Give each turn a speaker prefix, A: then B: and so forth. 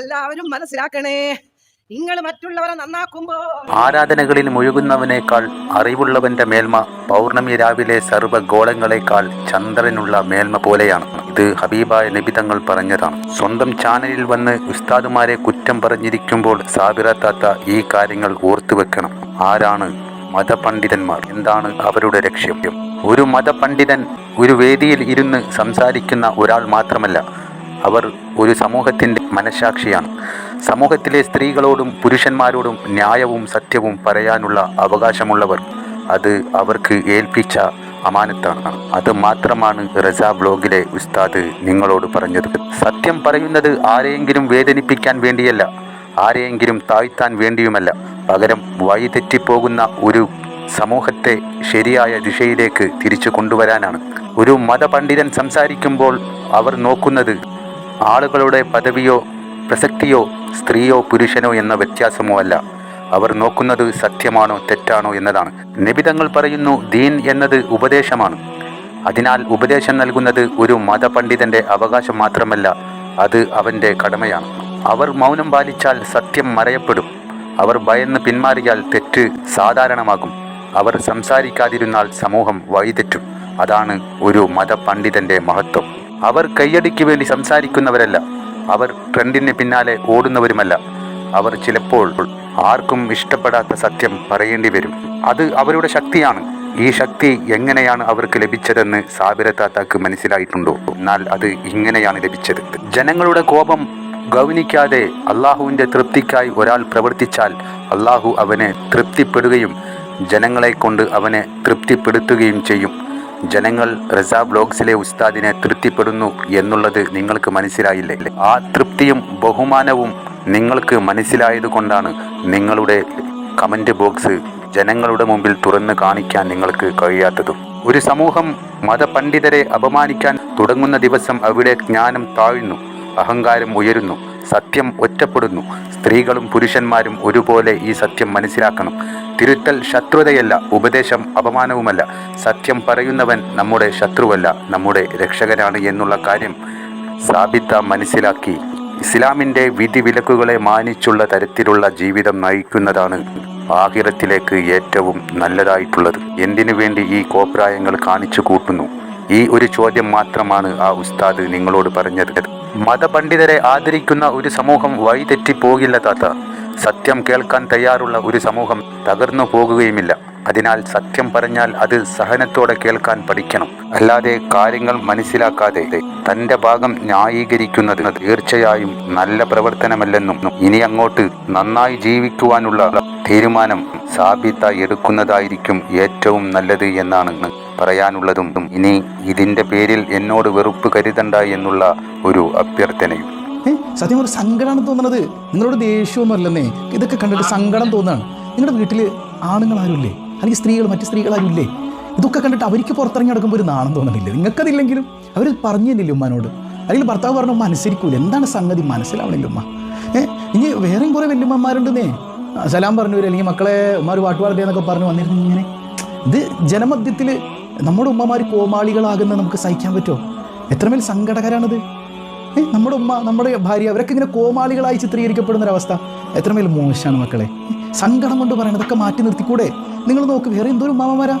A: എല്ലാവരും മനസ്സിലാക്കണേ. നിങ്ങൾ മറ്റുള്ളവരെ നന്നാക്കുമ്പോ
B: ആരാധനകളിൽ മുഴുകുന്നവനേക്കാൾ അറിവുള്ളവന്റെ മേൽമ പൗർണമി രാവിലെ സർവ ഗോളങ്ങളെക്കാൾ ചന്ദ്രനുള്ള മേൽമ പോലെയാണ്. ഇത് ഹബീബായ നിബിതങ്ങൾ പറഞ്ഞതാണ്. സ്വന്തം ചാനലിൽ വന്ന് ഉസ്താദുമാരെ കുറ്റം പറഞ്ഞിരിക്കുമ്പോൾ സാബിറ താത്ത ഈ കാര്യങ്ങൾ ഓർത്തു വെക്കണം. ആരാണ് മതപണ്ഡിതന്മാർ? എന്താണ് അവരുടെ ലക്ഷ്യം? ഒരു മതപണ്ഡിതൻ ഒരു വേദിയിൽ ഇരുന്ന് സംസാരിക്കുന്ന ഒരാൾ മാത്രമല്ല അവർ ഒരു സമൂഹത്തിന്റെ മനസാക്ഷിയാണ്. സമൂഹത്തിലെ സ്ത്രീകളോടും പുരുഷന്മാരോടും ന്യായവും സത്യവും പറയാനുള്ള അവകാശമുള്ളവർ അത് അവർക്ക് ഏൽപ്പിച്ച അമാനത്താണ്. അത് മാത്രമാണ് റസ ബ്ലോഗിലെ ഉസ്താദ് നിങ്ങളോട് പറഞ്ഞത്. സത്യം പറയുന്നത് ആരെയെങ്കിലും വേദനിപ്പിക്കാൻ വേണ്ടിയല്ല ആരെയെങ്കിലും താഴ്ത്താൻ വേണ്ടിയുമല്ല. പകരം വഴിതെറ്റിപ്പോകുന്ന ഒരു സമൂഹത്തെ ശരിയായ ദിശയിലേക്ക് തിരിച്ചു കൊണ്ടുവരാനാണ്. ഒരു മതപണ്ഡിതൻ സംസാരിക്കുമ്പോൾ അവർ നോക്കുന്നത് ആളുകളുടെ പദവിയോ പ്രസക്തിയോ സ്ത്രീയോ പുരുഷനോ എന്ന വ്യത്യാസമോ അല്ല. അവർ നോക്കുന്നത് സത്യമാണോ തെറ്റാണോ എന്നതാണ്. നിബിതങ്ങൾ പറയുന്നു ദീൻ എന്നത് ഉപദേശമാണ്. അതിനാൽ ഉപദേശം നൽകുന്നത് ഒരു മതപണ്ഡിതന്റെ അവകാശം മാത്രമല്ല അത് അവന്റെ കടമയാണ്. അവർ മൗനം പാലിച്ചാൽ സത്യം മറയപ്പെടും. അവർ ഭയന്ന് പിന്മാറിയാൽ തെറ്റ് സാധാരണമാകും. അവർ സംസാരിക്കാതിരുന്നാൽ സമൂഹം വഴിതെറ്റും. അതാണ് ഒരു മതപണ്ഡിതന്റെ മഹത്വം. അവർ കയ്യടിക്ക് വേണ്ടി സംസാരിക്കുന്നവരല്ല. അവർ ട്രെൻഡിന് പിന്നാലെ ഓടുന്നവരുമല്ല. അവർ ചിലപ്പോൾ ആർക്കും ഇഷ്ടപ്പെടാത്ത സത്യം പറയേണ്ടി വരും. അത് അവരുടെ ശക്തിയാണ്. ഈ ശക്തി എങ്ങനെയാണ് അവർക്ക് ലഭിച്ചതെന്ന് സാബിരത്താത്താക്ക് മനസ്സിലായിട്ടുണ്ടോ? എന്നാൽ അത് ഇങ്ങനെയാണ് ലഭിച്ചത്. ജനങ്ങളുടെ കോപം ഗൗനിക്കാതെ അള്ളാഹുവിന്റെ തൃപ്തിക്കായി ഒരാൾ പ്രവർത്തിച്ചാൽ അള്ളാഹു അവനെ തൃപ്തിപ്പെടുകയും ജനങ്ങളെ കൊണ്ട് അവനെ തൃപ്തിപ്പെടുത്തുകയും ചെയ്യും. ജനങ്ങൾ റസ ബ്ലോഗ്സിലെ ഉസ്താദിനെ തൃപ്തിപ്പെടുന്നു എന്നുള്ളത് നിങ്ങൾക്ക് മനസ്സിലായില്ലേ? ആ തൃപ്തിയും ബഹുമാനവും നിങ്ങൾക്ക് മനസ്സിലായത് കൊണ്ടാണ് നിങ്ങളുടെ കമന്റ് ബോക്സ് ജനങ്ങളുടെ മുമ്പിൽ തുറന്ന് കാണിക്കാൻ നിങ്ങൾക്ക് കഴിയാത്തതും. ഒരു സമൂഹം മതപണ്ഡിതരെ അപമാനിക്കാൻ തുടങ്ങുന്ന ദിവസം അവിടെ ജ്ഞാനം താഴ്ന്നു അഹങ്കാരം ഉയരുന്നു. സത്യം ഒറ്റപ്പെടുന്നു. സ്ത്രീകളും പുരുഷന്മാരും ഒരുപോലെ ഈ സത്യം മനസ്സിലാക്കണം. തിരുത്തൽ ശത്രുതയല്ല ഉപദേശം അപമാനവുമല്ല. സത്യം പറയുന്നവൻ നമ്മുടെ ശത്രുവല്ല നമ്മുടെ രക്ഷകനാണ് എന്നുള്ള കാര്യം സാബിത്ത മനസ്സിലാക്കി. ഇസ്ലാമിന്റെ വിധിവിലക്കുകളെ മാനിച്ചുള്ള തരത്തിലുള്ള ജീവിതം നയിക്കുന്നതാണ് ആഹിറത്തിലേക്ക് ഏറ്റവും നല്ലതായിട്ടുള്ളത്. എന്തിനു വേണ്ടി ഈ കോപ്രായങ്ങൾ കാണിച്ചു കൂട്ടുന്നു? ഈ ഒരു ചോദ്യം മാത്രമാണ് ആ ഉസ്താദ് നിങ്ങളോട് പറഞ്ഞത്. മതപണ്ഡിതരെ ആദരിക്കുന്ന ഒരു സമൂഹം വഴിതെറ്റി പോകില്ല താത്ത. സത്യം കേൾക്കാൻ തയ്യാറുള്ള ഒരു സമൂഹം തകർന്നു പോകുകയുമില്ല. അതിനാൽ സത്യം പറഞ്ഞാൽ അത് സഹനത്തോടെ കേൾക്കാൻ പഠിക്കണം. അല്ലാതെ കാര്യങ്ങൾ മനസ്സിലാക്കാതെ തന്റെ ഭാഗം ന്യായീകരിക്കുന്നത് തീർച്ചയായും നല്ല പ്രവർത്തനമല്ലെന്നും ഇനി അങ്ങോട്ട് നന്നായി ജീവിക്കുവാനുള്ള തീരുമാനം സാബിത്ത എടുക്കുന്നതായിരിക്കും ഏറ്റവും നല്ലത് എന്നാണ് പറയാനുള്ളതും ഇനി ഇതിന്റെ പേരിൽ എന്നോട് വെറുപ്പ് കരുതണ്ട എന്നുള്ള ഒരു അഭ്യർത്ഥനയും.
C: സത്യം ഒരു സങ്കടമാണ് തോന്നുന്നത് നിങ്ങളോട് ദേഷ്യമൊന്നും അല്ലെന്നേ ഇതൊക്കെ കണ്ടിട്ട് സങ്കടം തോന്നാണ്. നിങ്ങളുടെ വീട്ടിൽ ആണുങ്ങൾ ആരുമില്ലേ അല്ലെങ്കിൽ സ്ത്രീകൾ മറ്റ് സ്ത്രീകൾ ആരുമില്ലേ ഇതൊക്കെ കണ്ടിട്ട് അവർക്ക് പുറത്തിറങ്ങി നടക്കുമ്പോൾ ഒരു നാണം തോന്നണില്ലേ? നിങ്ങൾക്കതില്ലെങ്കിലും അവർ പറഞ്ഞു തന്നില്ലേ ഉമ്മാനോട്? അല്ലെങ്കിൽ ഭർത്താവ് പറഞ്ഞു ഉമ്മ അനുസരിക്കൂല? എന്താണ് സംഗതി? മനസ്സിലാവണില്ല ഉമ്മ. ഏ ഇനി വേറെയും കുറേ വല്യമ്മമാരുണ്ടെന്നേ. സലാം പറഞ്ഞു വരും അല്ലെങ്കിൽ മക്കളെ ഉമ്മ ഒരു എന്നൊക്കെ പറഞ്ഞു വന്നിരുന്നു ഇങ്ങനെ. ഇത് ജനമധ്യത്തിൽ നമ്മുടെ ഉമ്മമാർ കോമാളികളാകുന്ന നമുക്ക് സഹിക്കാൻ പറ്റുമോ? എത്രമേൽ സങ്കടകരാണത്? നമ്മുടെ ഉമ്മ നമ്മുടെ ഭാര്യ അവരൊക്കെ ഇങ്ങനെ കോമാളികളായി ചിത്രീകരിക്കപ്പെടുന്ന ഒരവസ്ഥ എത്രമേൽ മോശമാണ് മക്കളെ. സങ്കടം കൊണ്ട് പറയണതൊക്കെ മാറ്റി നിർത്തിക്കൂടെ? നിങ്ങൾ നോക്ക് വേറെ എന്തോരം ഉമ്മാമമാരാ